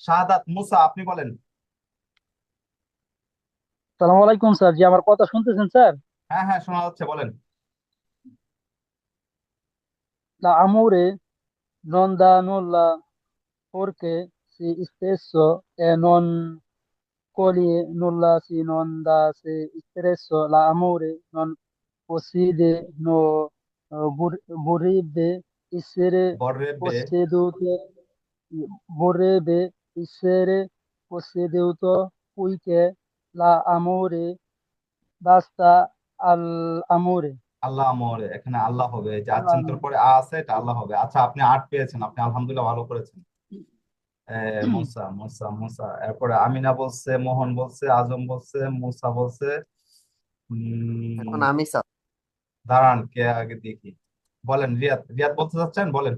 শাহাদাত মুসা আপনি বলেন সালাম আলাইকুম স্যার জি আমার কথা শুনতেছেন স্যার হ্যাঁ হ্যাঁ শোনা যাচ্ছে বলেন La amore non dà nulla perché se stesso e non coglie nulla se non dà se stesso. La amore non possiede, no, eh, vor- vorrebbe essere বর্রেবে posseduto, vorrebbe essere posseduto poiché l'amore basta all'amore. আল্লাহ আমরে এখানে আল্লাহ হবে। যে আচ্ছান্তর পরে আ আছে এটা আল্লাহ হবে। আচ্ছা আপনি আট পেয়েছেন আপনি আলহামদুলিল্লাহ ভালো করেছেন। মুসা মুসা মুসা এরপরে আমিনা বলছে মোহন বলছে আজম বলছে মুসা বলছে উম, এখন আমি স্যার দাঁড়ান কে আগে দেখি? বলেন রিয়াদ রিয়াদ বলতে চাচ্ছেন? বলেন।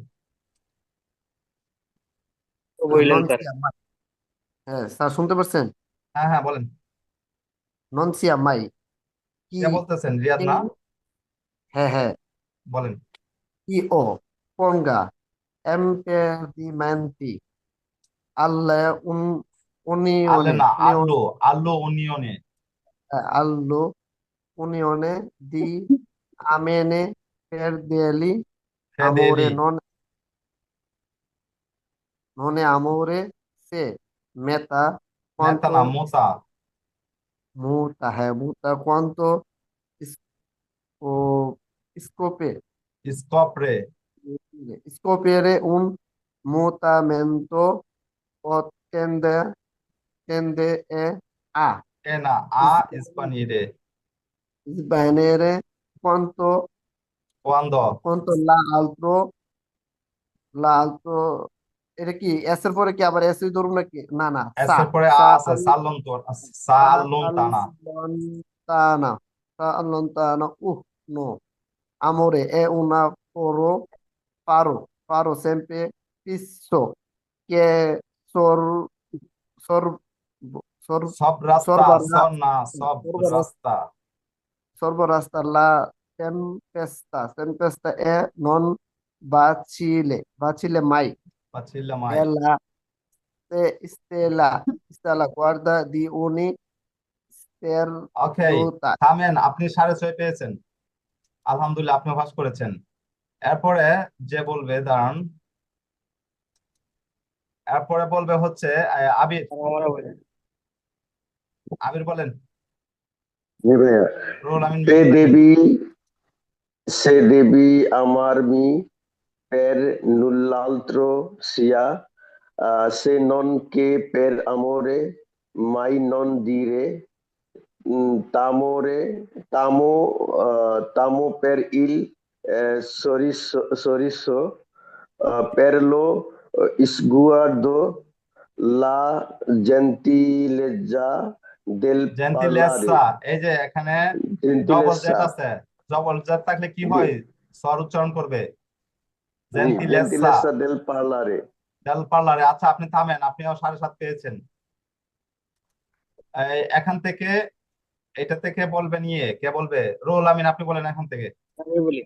বললেন নন স্যার হ্যাঁ স্যার শুনতে পাচ্ছেন হ্যাঁ হ্যাঁ বলেন। নন সিয়ামাই কি কে বলতেছেন রিয়াদ না? হ্যাঁ হ্যাঁ। বলেন। কি ও un, আলে unione না আল্লো আল্লো উনিয়নে। allo unione di amene fedeli amore ফেদেলি non non è amore se meta মেতা না quanto Musa muta è muta quanto is- o scope স্কপরে un mutamento o tende tende e a এ না আ ইস্পানিরে svanire quanto কোয়ান্দো quanto l'altro l'altro এটা কি S এর পরে কি আবার S এই নাকি? না না এস সা এর পরে সা আছে সালুন তোর সালুন তানা তানা সালুন তানা উ নো। আমরে এ উনা পরো পারো পারো সেমপে পিসো কে সর সর সর সব রাস্তা সন্না সব রাস্তা। সর্ব রাস্তা লা টেম্পেস্টা টেম্পেস্টা এ নন বাছিলে বাছিলে মাই। Mai পাচ্ছিলাম আই Ella ste- stella stella guarda di sternuta থামেন আপনি সাড়ে ছয় পেয়েছেন। আলহামদুলিল্লাহ আপনি পাস করেছেন। এরপরে যে বলবে দাঁড়ান। এরপরে বলবে হচ্ছে আবির। আমরা বলেন। আবির বলেন রোল আমিন Se devi, se devi amarmi per null'altro sia, eh, se non che per amore, mai non dire mm, t'amore, t'amo, eh, t'amo per il eh, sorriso, sorriso eh, per lo eh, sguardo, la gentilezza del. জেন্টিলেসা এই যে এখানে double Gentilezza. আছে double Z থাকলে কি হয় স্বর উচ্চারণ করবে জেন্টিলেসা. পার্লারে আচ্ছা আপনি থামেন আপনিও সাড়ে সাত পেয়েছেন। এখান থেকে এটা থেকে বলবে নিয়ে কে বলবে? রোল আমিন আপনি বলেন এখান থেকে। আমি বলি।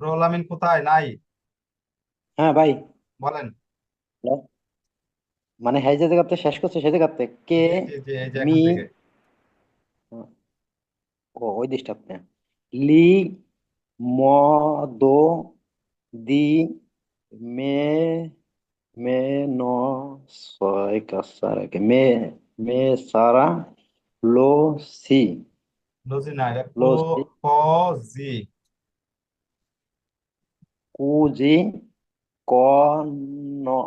রোল আমিন কোথায়? নাই? হ্যাঁ ভাই। বলেন। মানে হ্যাঁ যে জায়গাতে শেষ করছে সে জায়গাতে কে জি জি এই যে এখান মি থেকে ও ওই দৃষ্টান্তে লি modo di me menos soy casar que me me sarà lo si লজি না এটা লো কো সি। ক জি così compro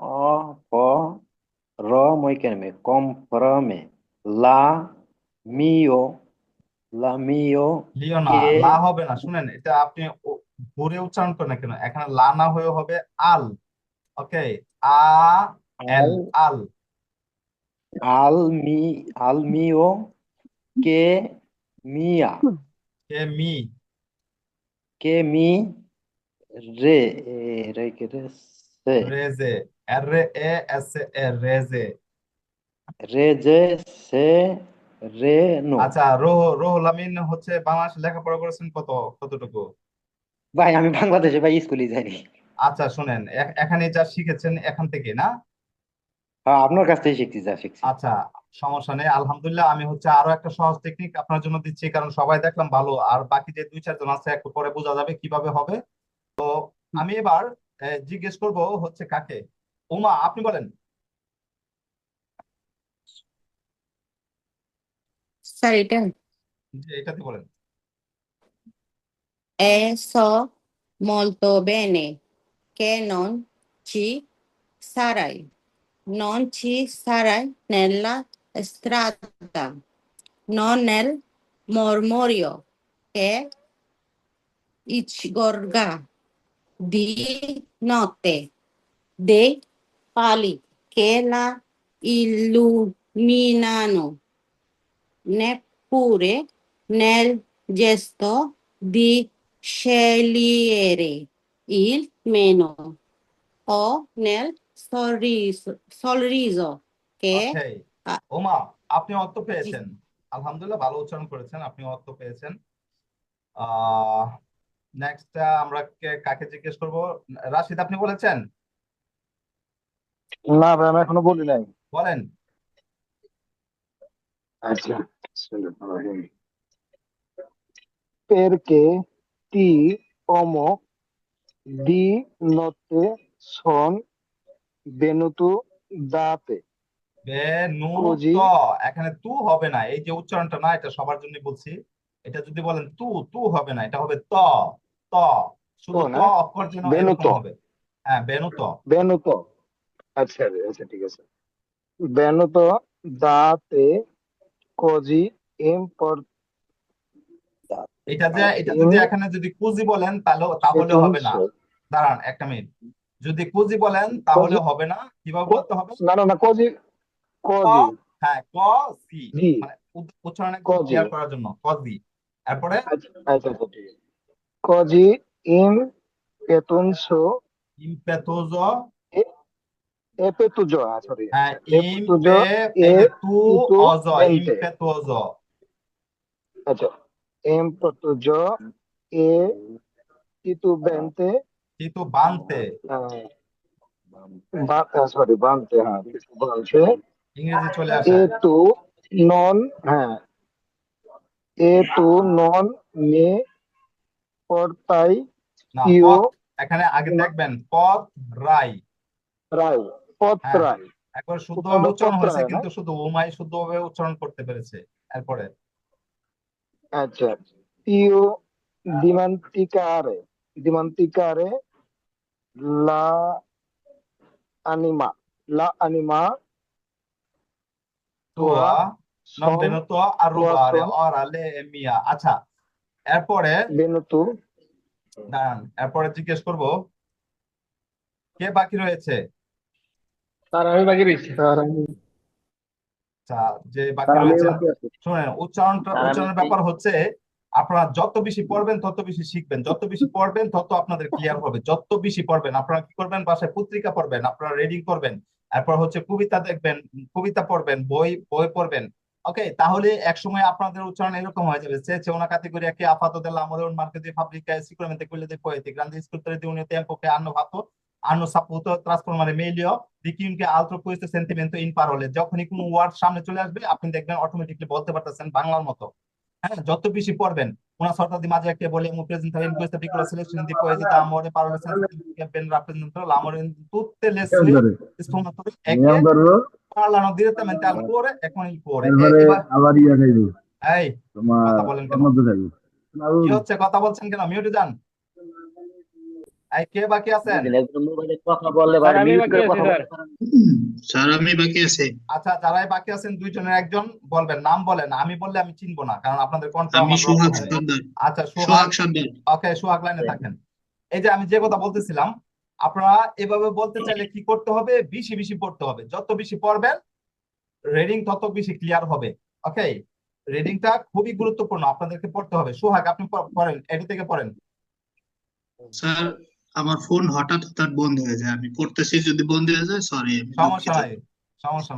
muy que me comprame la mio la mio লিও না কে লা হবে না শুনেন এটা আপনি ঘুরে উচ্চারণ করেন না কেন? এখানে লা না হয়ে হবে আল ওকে? আ এল আল al mi al mio che mia কে মি mi re eh, re che re se রেজে আর এ এস এ রেজে rege রেনু আচ্ছা রোহ রোহুল আমিন হচ্ছে বাংলাদেশে লেখাপড়া করেছেন কত কতটুকু? ভাই আমি বাংলাদেশে ভাই স্কুলে যাইনি। আচ্ছা শুনেন এখানে যা শিখেছেন এখান থেকে না? হ্যাঁ আপনার কাছ থেকে শিখছি যা শিখছি। আচ্ছা সমস্যা নেই আলহামদুলিল্লাহ আমি হচ্ছে আরও একটা সহজ টেকনিক আপনার জন্য দিচ্ছি কারণ সবাই দেখলাম ভালো আর বাকি যে দুই চারজন আছে একটু পরে বোঝা যাবে কীভাবে হবে। তো আমি এবার জিজ্ঞেস করব হচ্ছে কাকে? উমা আপনি বলেন। স্যার এটা যে এটাতে বলেন è so molto bene che non ci sarai non ci sarai nella strada non nel mormorio che sgorga di notte dei pali che la illuminano Neppure nel gesto di scegliere il meno. O nel sorriso, sorriso che ওকে আ- ওমা আপনি অর্থ পেয়েছেন। আলহামদুলিল্লাহ ভালো উচ্চারণ করেছেন আপনি অর্থ পেয়েছেন। আহ নেক্সট আমরা কে- কাকে জিজ্ঞেস করব? রাশিদ আপনি বলেছেন? না ভাই আমি এখনও বলি নাই। বলেন। আচ্ছা। Perché ti amo di notte son venuto da te Benu কুজি। ত এখানে তু হবে না এই যে উচ্চারণটা না এটা সবার জন্য বলছি। এটা যদি বলেন তু তু হবে না এটা হবে ত ত। শুধু ত ত? অক্ষর ত। হবে। হ্যাঁ বেনু ত আচ্ছা আচ্ছা ঠিক আছে। venuto da te così এটা যে এটা যদি এখানে যদি কুজি বলেন তাহলে তাহলে হবে না। দাঁড়ান একটা মিনিট। যদি কুজি বলেন তাহলে হবে না। কীভাবে বলতে হবে? না না না così così হ্যাঁ ক সি জি। মানে উচ্চারণে কজি। ক্লিয়ার করার জন্য। কজি। তারপরে আচ্ছা আচ্ছা আচ্ছা, ঠিক এপেতুজো সরি এপেতুজো আচ্ছা এমপেতুজো এ কিতু বেনতে চলে আসে। এতু নন হ্যাঁ। এতু নন নে পড়তাই ইউ এখানে আগে দেখবেন পথ রাই। রাই। Potrai একবার শুদ্ধ উচ্চারণ হয়েছে কিন্তু শুধু উমাই শুদ্ধভাবে উচ্চারণ করতে পেরেছে এরপরে। আচ্ছা। io dimenticare dimenticare la anima la anima Tuya নন son বেনুতো আর রুবারে son- অরালে মিয়া আচ্ছা এরপরে দাঁড়ান এরপরে জিজ্ঞেস করব কে বাকি রয়েছে? স্যার আমি বাকি রয়েছি। আচ্ছা যে বাকি রয়েছেন শুনেন উচ্চারণটা উচ্চারণের ব্যাপার হচ্ছে আপনারা যত বেশি পড়বেন তত বেশি শিখবেন। যত বেশি পড়বেন তত আপনাদের ক্লিয়ার হবে। যত বেশি পড়বেন আপনারা কি করবেন? বাসায় পত্রিকা পড়বেন আপনারা রিডিং করবেন এরপর হচ্ছে কবিতা দেখবেন কবিতা পড়বেন বই বই পড়বেন। ওকে তাহলে একসময় আপনাদের উচ্চারণ এরকম হয়ে যাবে। সে una categoria che ha fatto dell'amore un marchio di fabbrica sicuramente quello dei poeti grandi scrittori di un che hanno fatto hanno saputo trasformare meglio di chiunque altro questo sentimento in parole যখনই কোনো word সামনে চলে আসবে আপনি দেখবেন automatically বলতে পারতেছেন বাংলার মতো হ্যাঁ যত বেশি পড়বেন una sorta di magia che vogliamo presentare in questa piccola selezione di poesie d'amore parole sensitive che ben rappresentano l'amore in tutte le sfumature e che parlano direttamente al cuore e con il cuore e ইয়া এই কথা বলেন কেন? কি হচ্ছে কথা বলছেন কেন মিউটে যান এই কে বাকি আছেন? কথা বললে স্যার, আমি বাকি আছি, স্যার। স্যার আমি বাকি আছি। আচ্ছা যারাই বাকি আছেন দুইজনের একজন বলবেন নাম বলেন। আমি বললে আমি চিনবো না কারণ আপনাদের কণ্ঠ আমি সোহাগ সর্দার। আচ্ছা সোহাগ সোহাগ সর্দার। ওকে সোহাগ লাইনে থাকেন। এই যে আমি যে কথা বলতেছিলাম আপনারা এভাবে বলতে চাইলে কি করতে হবে? বেশি বেশি পড়তে হবে। যত বেশি পড়বেন রিডিং তত বেশি ক্লিয়ার হবে। ওকে? রিডিংটা খুবই গুরুত্বপূর্ণ আপনাদেরকে পড়তে হবে। সোহাগ আপনি পড়েন এটি থেকে পড়েন। স্যার আমার ফোন হঠাৎ হঠাৎ বন্ধ হয়ে যায়। আমি পড়তেছি যদি বন্ধ হয়ে যায় সরি আমি দুঃখিত। সমস্যা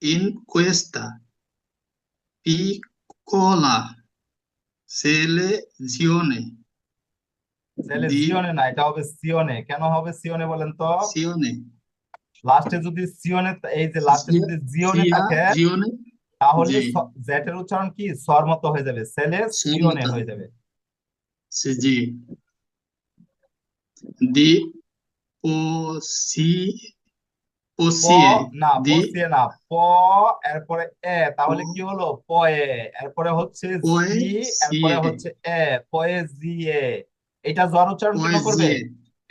ইন কোয়েস্তা পি কোলা। Selezione di সেলেসিওনে না এটা হবে সিওনে কেন হবে সিওনে বলেন তো? Azione লাস্টে যদি সিওনে এই যে লাস্টে যদি জিওনে থাকে azione তাহলে জি। স- জেটের উচ্চারণ কি? সর মতো হয়ে যাবে। সেলেস সিওনে হয়ে যাবে। se di di possi প না di পসিয়ে না প এরপরে এ তাহলে কি হলো? পয়ে এরপরে হচ্ছে জি এরপরে হচ্ছে এ পোয়েজিয়ে এটা জ্বর উচ্চারণ কেন করবে?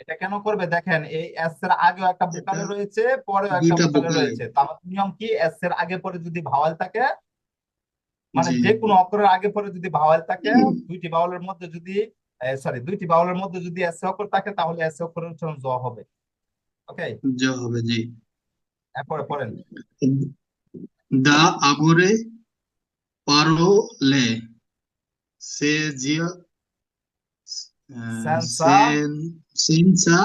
এটা কেন করবে? দেখেন এই এস এর আগেও একটা ভোকালে রয়েছে পরেও একটা দুইটা ভোকালে ভোকালে রয়েছে। তার মানে নিয়ম কি? এস এর আগে পরে যদি ভাওয়াল থাকে মানে জি। যে কোনো অক্ষরের আগে পরে যদি ভাওয়াল থাকে দুইটি ভাওয়ালের মধ্যে যদি সরি দুইটি ভাওয়ালের মধ্যে যদি এস অক্ষর থাকে তাহলে এস অক্ষরের উচ্চারণ জ হবে। ওকে যা হবে জি। পড়েন। senza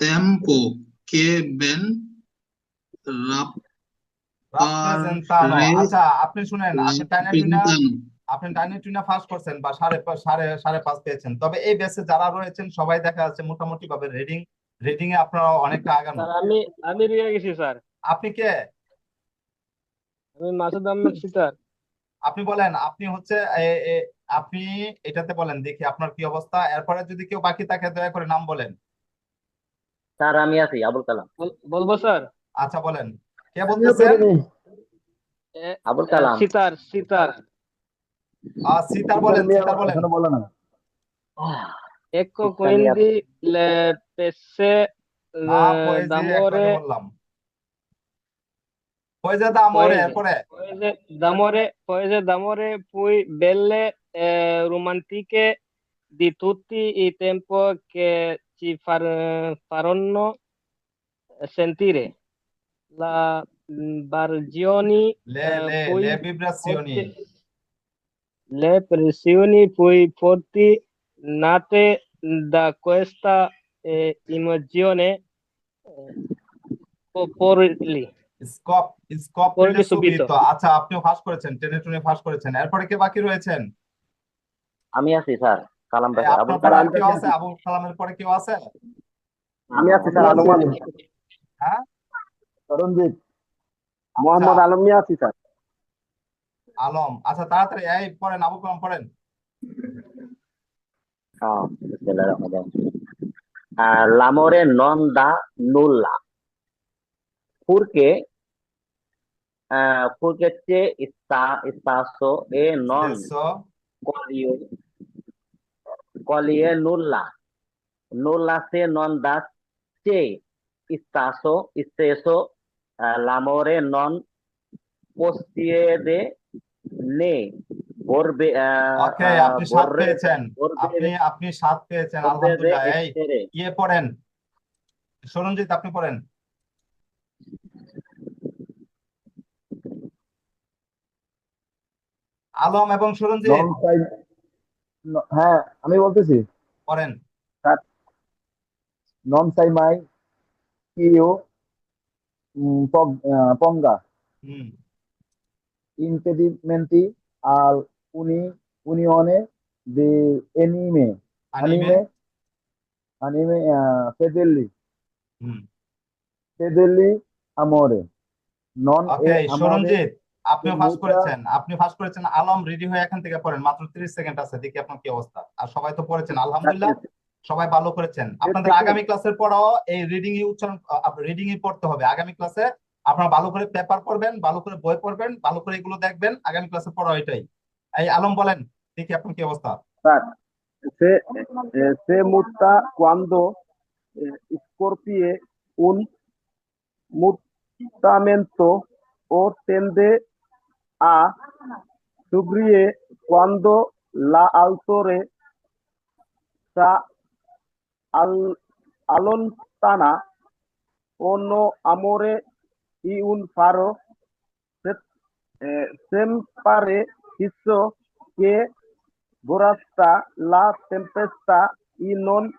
tempo che ben আচ্ছা আপনি শুনেন আপনি টাইনা টুইনা আপনি টাইনা টুইনা ফার্স্ট করছেন বা সাড়ে সাড়ে সাড়ে পাঁচ পেয়েছেন। তবে এই ব্যাচে যারা রয়েছেন সবাই দেখা যাচ্ছে মোটামুটি ভাবে রিডিং রিডিং এ আপনারা অনেকটা আগানো। স্যার আমি আমি রিয়া গেছি স্যার। আপনি কে? আমি মাসুদ আহমেদ সিতার। আপনি বলেন আপনি হচ্ছে আপনি এটাতে বলেন দেখি আপনার কি অবস্থা। এরপরে যদি কেউ বাকি থাকে দয়া করে নাম বলেন। স্যার আমি আছি আবুল কালাম। বলব স্যার? আচ্ছা বলেন। কে আমিও বলতেছেন? আবুল কালাম। সিতার সিতার। আহ সিতার বলেন সিতার বলেন। বলে না। ecco Italia- quindi le pesse না eh, পয়েজি d'amore একবারে বললাম পয়েজি দা আমরে Poesie. এরপরে poesie d'amore poesie d'amore più belle e romantiche di tutti i tempi che ci far- faranno sentire la mm, Bargioni লে eh, লে poi লে vibrazioni forti- le pressioni più forti nate da questa eh, emozione eh, poporli স্কপ স্কপ সুবিত। আচ্ছা আপনিও ফাঁস করেছেন টেনে টুনে ফাঁস করেছেন। এরপরে কে বাকি রয়েছেন? আমি আছি স্যার কালাম ভাই। আবুল কালাম কেউ আছে? আবুল কালামের পরে কেউ আছে? আমি আছি স্যার আলম আলী হ্যাঁ? রঞ্জিত মোহাম্মদ আলম মিয়া আছি স্যার। আলম। আচ্ছা তাড়াতাড়ি এই পড়েন আবুল কালাম পড়েন। হ্যাঁ বিসমিল্লাহির রহমানির রহিম Ah, l'amore non dà nulla perché eh, perché c'è sta, spazio e non Adesso quali quali è nulla nulla se non dà c'è eh, ওকে আপনি সাত পেয়েছেন। আপনি আপনি সাত পেয়েছেন আলহামদুলিল্লাহ। এই ইয়ে পড়েন। সরঞ্জিত আপনি পড়েন। আলম এবং সরঞ্জিত হ্যাঁ আমি বলতেছি। পড়েন। নন সাই মাই কিও পঙ্গা। হুম। impedimenti al uni- unione di anime আনিমে anime anime uh, fedeli হুম। Fedeli amore non ওকে e amore সরঞ্জিত মুদ্রা- করেছেন আপনি করেছেন আলম রেডি হয়ে এখান থেকে পড়েন মাত্র 30 সেকেন্ড আছে দেখি আপনার কি অবস্থা। আর সবাই তো পড়েছেন আলহামদুলিল্লাহ সবাই ভালো করেছেন। আপনাদের. আগামী ক্লাসের পরও এই রিডিং ই উচ্চারণ রিডিং ই পড়তে হবে। আগামী ক্লাসে আপনারা ভালো করে পেপার পড়বেন ভালো করে বই পড়বেন ভালো করে এগুলো দেখবেন আগামী ক্লাসে পড়া এটাই। আলম বলেন দেখি আপনার কি অবস্থা Se, eh, se mutta quando eh, scorpie un mutamento o tende a subire quando l'altore sa al, allontana o no amore y un faro se- eh, sempre hizo que durante la tempestad y non